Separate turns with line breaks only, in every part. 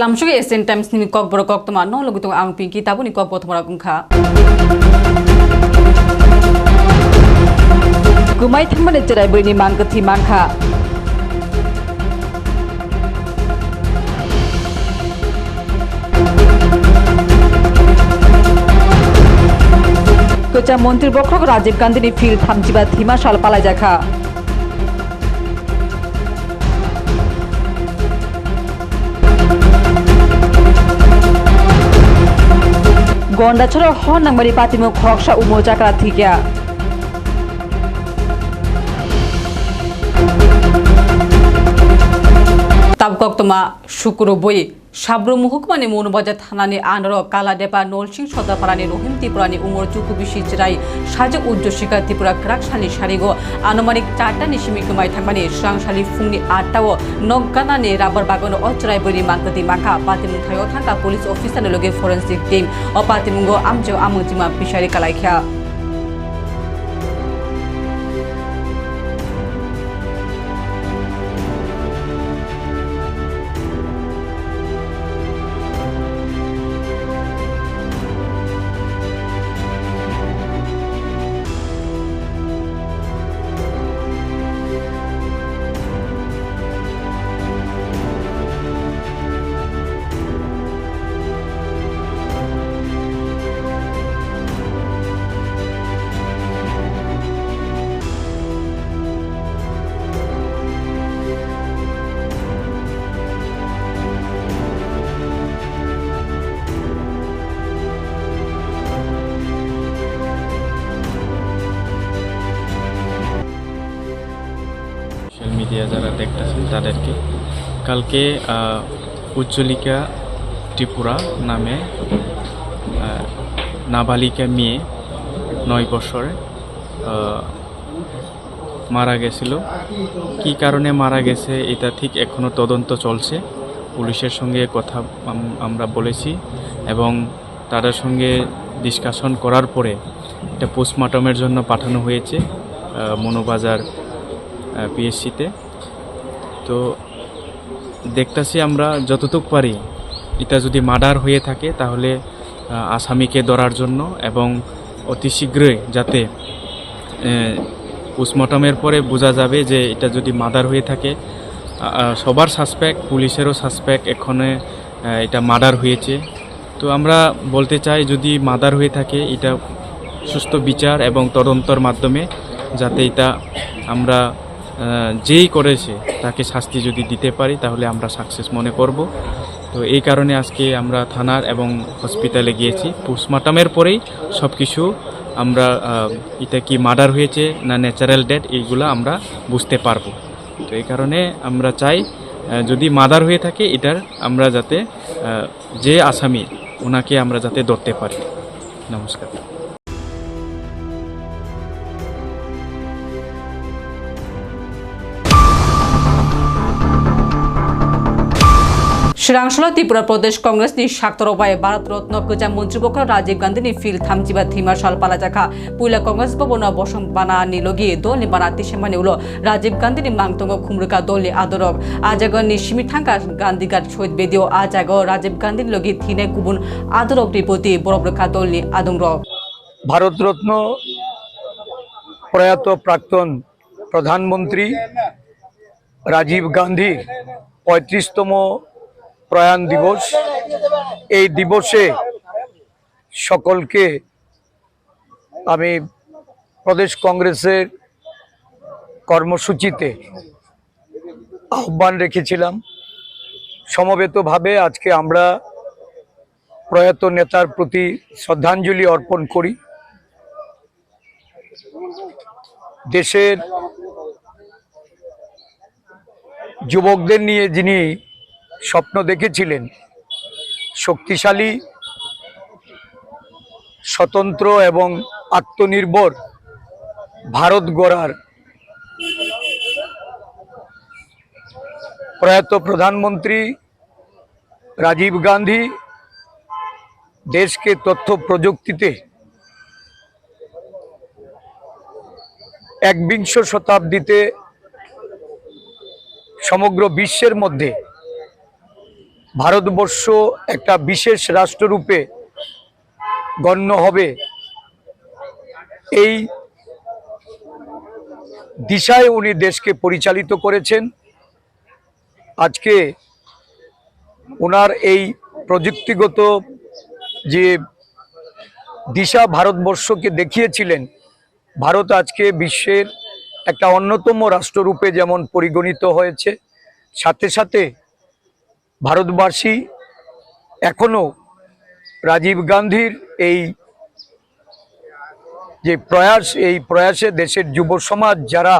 lamshuge esen times ni kok boro kok tama no logu tong ang pinki tabu ni kok bothmara kungkha kumai thangmane cherai boi ni mangkathi mangkha কোচা মন্ত্রী বক্রক রাজীব গান্ধী ফিল থামচিবা থিমা সাল পালাই দেখা গন্ডাছড়া হন নাংবারি পাতিমুখ খকসা উমো চাকরা তাবকক তোমা শুক্র বই সাব্র মহকুমানি মৌনবাজার থানানি আনর কালাডেপা নলসিং সদাপাড়ানি রহিম ত্রিপুরানি উমর চুকুবিসি চিরাই সাজে উজ্জ্ব শিকার ত্রিপুরা ক্রাকসানি সারিগো। আনুমানিক চারটানি সিমিকুমাই থাকবানি স্রাংসালি ফুংনি আটটাও নগানানি রাবার বাগান অচরাই বইনি মাংকতি মাখা। পাতিমুথায় থাকা পুলিশ অফিসারের লগে ফরেন্সিক টিম। ও পাতিমুঙ্গ আমজো আমুজিমা পিসারি কালাইখ্যা
তাদেরকে কালকে উজ্জ্বলিকা ত্রিপুরা নামে নাবালিকা মেয়ে নয় বছরে মারা গেছিল। কি কারণে মারা গেছে এটা ঠিক এখনও তদন্ত চলছে। পুলিশের সঙ্গে কথা আমরা বলেছি এবং তাদের সঙ্গে ডিসকাশন করার পরে এটা পোস্টমর্টমের জন্য পাঠানো হয়েছে মনোবাজার পিএসসিতে তো দেখতেছি আমরা যতটুক পারি, এটা যদি মার্ডার হয়ে থাকে তাহলে আসামিকে ধরার জন্য এবং অতি শীঘ্রই যাতে পোস্টমর্টমের পরে বোঝা যাবে যে এটা যদি মার্ডার হয়ে থাকে সবার সাসপেক্ট, পুলিশেরও সাসপেক্ট এখানে এটা মার্ডার হয়েছে। তো আমরা বলতে চাই যদি মার্ডার হয়ে থাকে, এটা সুস্থ বিচার এবং তদন্তর মাধ্যমে যাতে এটা আমরা যেই করেছে তাকে শাস্তি যদি দিতে পারি, তাহলে আমরা সাকসেস মনে করব। তো এই কারণে আজকে আমরা থানার এবং হসপিটালে গিয়েছি। পোস্টমর্টমের পরেই সব কিছু আমরা এটা কি মার্ডার হয়েছে না ন্যাচারাল ডেথ এইগুলো আমরা বুঝতে পারব। তো এই কারণে আমরা চাই যদি মার্ডার হয়ে থাকে, এটার আমরা যাতে যে আসামি, ওনাকে আমরা যাতে ধরতে পারি। নমস্কার।
শ্রীরাংশলা ত্রিপুরা প্রদেশ কংগ্রেস নি শাক্তর উপায় ভারত রত্ন গোজা মন্ত্রীপক্ষ রাজীব গান্ধী নি ফিল থামচিবা থিমা সাল পালা জাখা। পুইলা কংগ্রেস ভবন বসং বানা নি লগি দল নি বানা তিসেমানি উলো। রাজীব গান্ধী নি মাংতঙ্গ খুমরুকা দল নি আদরক। আজাগ নি সিমি থাঙ্কা গান্ধী গাট শহীদ বেদিও। আজাগ রাজীব গান্ধী লগি থিনে গুবুন আদরক নি প্রতি বরফ রেখা দল নি আদংরক
ভারতরত্ন প্রয়াত প্রাক্তন প্রধানমন্ত্রী রাজীব গান্ধীর পঁয়ত্রিশতম প্রয়াণ দিবস। এই দিবসে সকলকে আমি প্রদেশ কংগ্রেসের কর্মসূচিতে আহ্বান রেখেছিলাম। সমবেতভাবে আজকে আমরা প্রয়াত নেতার প্রতি শ্রদ্ধাঞ্জলি অর্পণ করি। দেশের যুবকদের নিয়ে যিনি স্বপ্ন দেখেছিলেন। শক্তিশালী, স্বতন্ত্র এবং আত্মনির্ভর ভারত গড়ার প্রয়াত প্রধানমন্ত্রী রাজীব গান্ধী দেশকে তথ্য প্রযুক্তিতে একবিংশ শতাব্দীতে সমগ্র বিশ্বের মধ্যে ভারতবর্ষ একটা বিশেষ রাষ্ট্ররূপে গণ্য হবে। এই দিশায় উনি দেশকে পরিচালিত করেছেন। আজকে ওনার এই প্রযুক্তিগত যে দিশা ভারতবর্ষকে দেখিয়েছিলেন, ভারত আজকে বিশ্বের একটা অন্যতম রাষ্ট্ররূপে যেমন পরিগণিত হয়েছে, সাথে সাথে ভারতবাসী এখনও রাজীব গান্ধীর এই যে প্রয়াস, এই প্রয়াসে দেশের যুব সমাজ যারা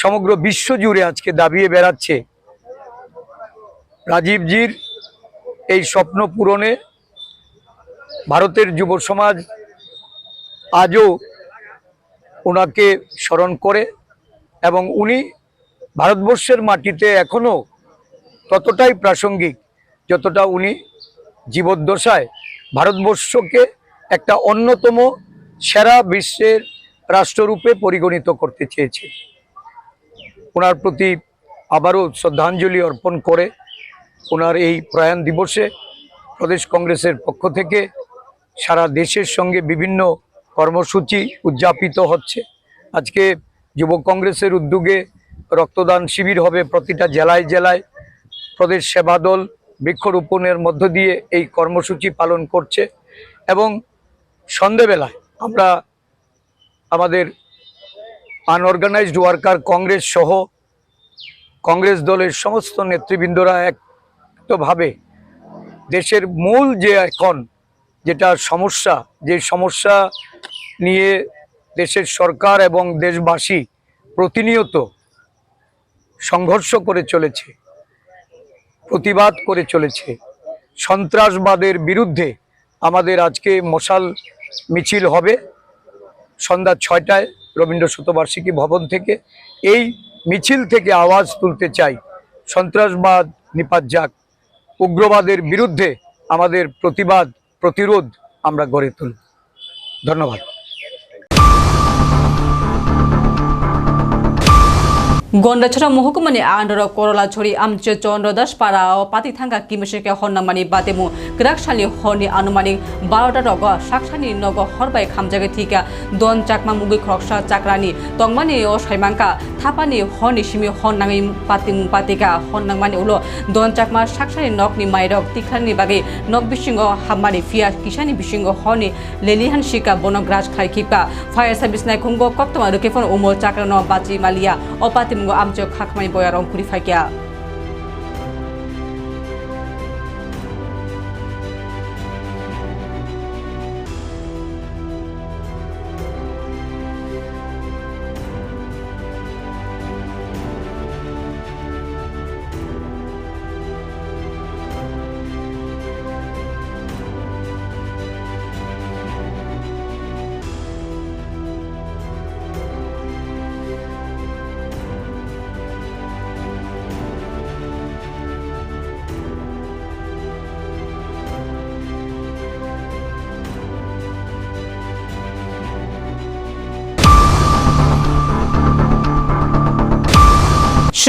সমগ্র বিশ্ব জুড়ে আজকে দাবিয়ে বেড়াচ্ছে, রাজীবজির এই স্বপ্ন পূরণে ভারতের যুব সমাজ আজও ওনাকে স্মরণ করে এবং উনি ভারতবর্ষের মাটিতে এখনও ততটাই প্রাসঙ্গিক যতটা উনি জীবদ্দশায় ভারতবর্ষকে একটা অন্যতম সেরা বিশ্বের রাষ্ট্ররূপে পরিগণিত করতে চেয়েছে। ওনার প্রতি আবারও শ্রদ্ধাঞ্জলি অর্পণ করে ওনার এই প্রয়াণ দিবসে প্রদেশ কংগ্রেসের পক্ষ থেকে সারা দেশের সঙ্গে বিভিন্ন কর্মসূচি উদযাপিত হচ্ছে। আজকে যুব কংগ্রেসের উদ্যোগে রক্তদান শিবির হবে প্রতিটা জেলায় জেলায়। প্রদেশ সেবা দল বৃক্ষরোপণের মধ্য দিয়ে এই কর্মসূচি পালন করছে এবং সন্ধেবেলায় আমরা আমাদের আনঅর্গানাইজড ওয়ার্কার কংগ্রেস সহ কংগ্রেস দলের সমস্ত নেতৃবৃন্দরা একভাবে দেশের মূল যে এখন যেটা সমস্যা, যে সমস্যা নিয়ে দেশের সরকার এবং দেশবাসী প্রতিনিয়ত সংঘর্ষ করে চলেছে প্রতিবাদ করে চলেছে। সন্ত্রাসবাদের বিরুদ্ধে আমাদের আজকে মশাল মিছিল হবে সন্ধ্যা ছয়টায় রবীন্দ্র শতবার্ষিকী ভবন থেকে। এই মিছিল থেকে আওয়াজ তুলতে চাই, সন্ত্রাসবাদ নিপাত যাক। উগ্রবাদের বিরুদ্ধে আমাদের প্রতিবাদ, প্রতিরোধ আমরা গড়ে তুলব। ধন্যবাদ।
গন্ডাছড়া মহকুমানি আন্ডর করলাছড়ি আমচে চন্দ্রদাস পাড়া ও পাতিথাঙ্গা কিমসেকে হন্নামানি বাতেমু। গ্রাকশালি হনি আনুমানিক বারোটা রগ সাকসানি নগ, হরবাই খামজাগে থিকা, দন চাকমা মুগি খ্রকসা চাকরানি, তংমানি ও সাইমাঙ্কা থাপানি হনি সিমি হন্নাঙি পাতিমু পাতিকা, হন্নাংমানি উলো, দন চাকমা সাকসানি নকনি মাইরক তিখানি বাগে নক বিসিংহ হামানি ফিয়া কিসানি বিসিংহ হনি লেলিহান শিকা বনগ্রাস খাইকিপা ফায়ার সার্ভিস নাই খুঙ্গ কক্তমা রুকেফন উমো চাকরানো বাচি মালিয়া অপাতিমুঙ্গ আমচো খাকমাই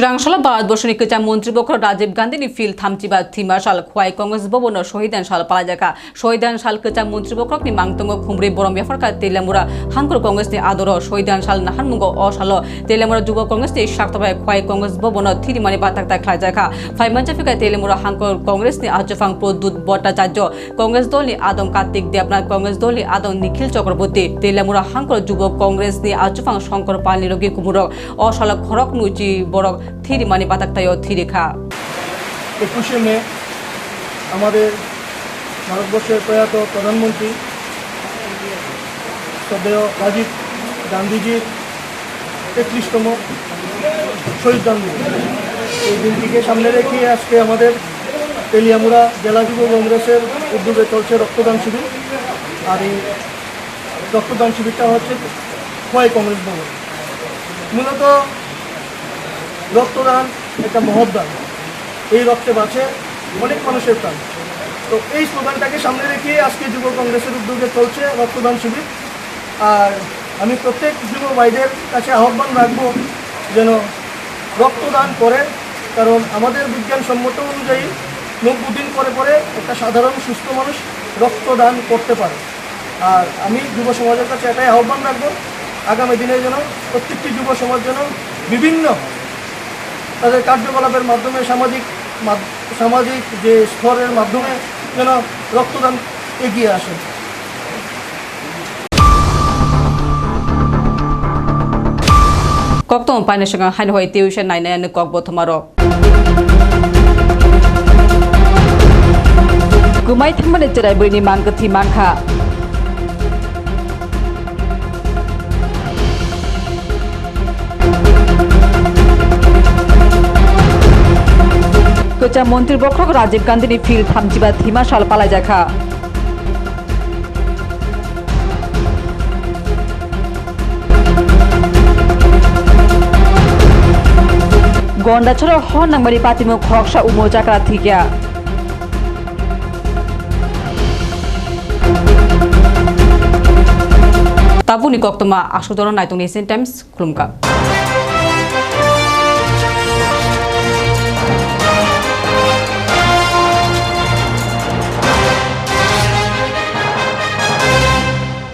শ্রীরাংশালা ভারতবর্ষ নিকেচা মন্ত্রীপক্ষ রাজীব গান্ধী ফিল থামচিবা থিমাশাল খোয়াই কংগ্রেস ভবন শহীদান সাল পালাজাকা। শহীদান সাল কেচা মন্ত্রীপক্ষ নি মাংতঙ্গ খুমরি বরম বেফরকা তেলেমুরা হাঙ্কুর কংগ্রেস নি আদর শহীদান সাল নাহানমুঙ্গ অসাল তেলেমুরা যুব কংগ্রেস নি শাক্তভাই খোয়াই কংগ্রেস ভবন থিরিমানি বাতাকতা খাইজাকা ফাইমানজাফিকা তেলেমুরা হাঙ্কুর কংগ্রেস নি আজফাং প্রদ্যুৎ ভট্টাচার্য। কংগ্রেস দল নি আদম কার্তিক দেবনাথ, কংগ্রেস দল নি আদম নিখিল চক্রবর্তী। তেলেমুরা হাঙ্কুর যুব কংগ্রেস নি আজফাং শঙ্কর পাল নিরোগী কুমুরক। অসাল খরক নুচি বরক থিরিমানি বাতাকতায় থিরিখা
একুশে মে, আমাদের ভারতবর্ষের প্রয়াত প্রধানমন্ত্রী শ্রদ্ধেয় রাজীব গান্ধীজির একত্রিশতম শহীদ জন্মদিন। এই দিনটিকে সামনে রেখে আজকে আমাদের তেলিয়ামুড়া জেলা যুব কংগ্রেসের উদ্যোগে চলছে রক্তদান শিবির। আর এই রক্তদান শিবিরটা হচ্ছে খোয়াই কংগ্রেস ভবন। মূলত রক্তদান একটা মহৎদান। এই রক্তে বাঁচে অনেক মানুষের প্রাণ। তো এই স্লোগানটাকে সামনে রেখে আজকে যুব কংগ্রেসের উদ্যোগে চলছে রক্তদান শিবির। আর আমি প্রত্যেক যুব ভাইদের কাছে আহ্বান রাখব যেন রক্তদান করে, কারণ আমাদের বিজ্ঞানসম্মত অনুযায়ী নব্বই দিন পরে পরে একটা সাধারণ সুস্থ মানুষ রক্তদান করতে পারে। আর আমি যুব সমাজের কাছে এটাই আহ্বান রাখব, আগামী দিনে যেন প্রত্যেকটি যুব সমাজ যেন বিভিন্ন তাদের কার্যকলাপের মাধ্যমে সামাজিক সামাজিক যে স্তরের মাধ্যমে যেন রক্তদান এগিয়ে আসে।
কক তং পাইনা সঙ্গে হাইন হই টিউশন নাইনায়ান কক বথমারো গুমাই থামবানে চেরাই বইনি মানগথি মানখা মন্ত্রী বক্রক রাজীব গান্ধীনি ফিল থামজিবা থিমা সাল পালাই দেখা। গন্ডাছড়া হ নাংবারি পাতিমু খরকসা উমো চাকরা থিকিয়া তাবুনি কক্তমা আসুদরন নাইতুং নেসেন টাইমস, খুলুমকা।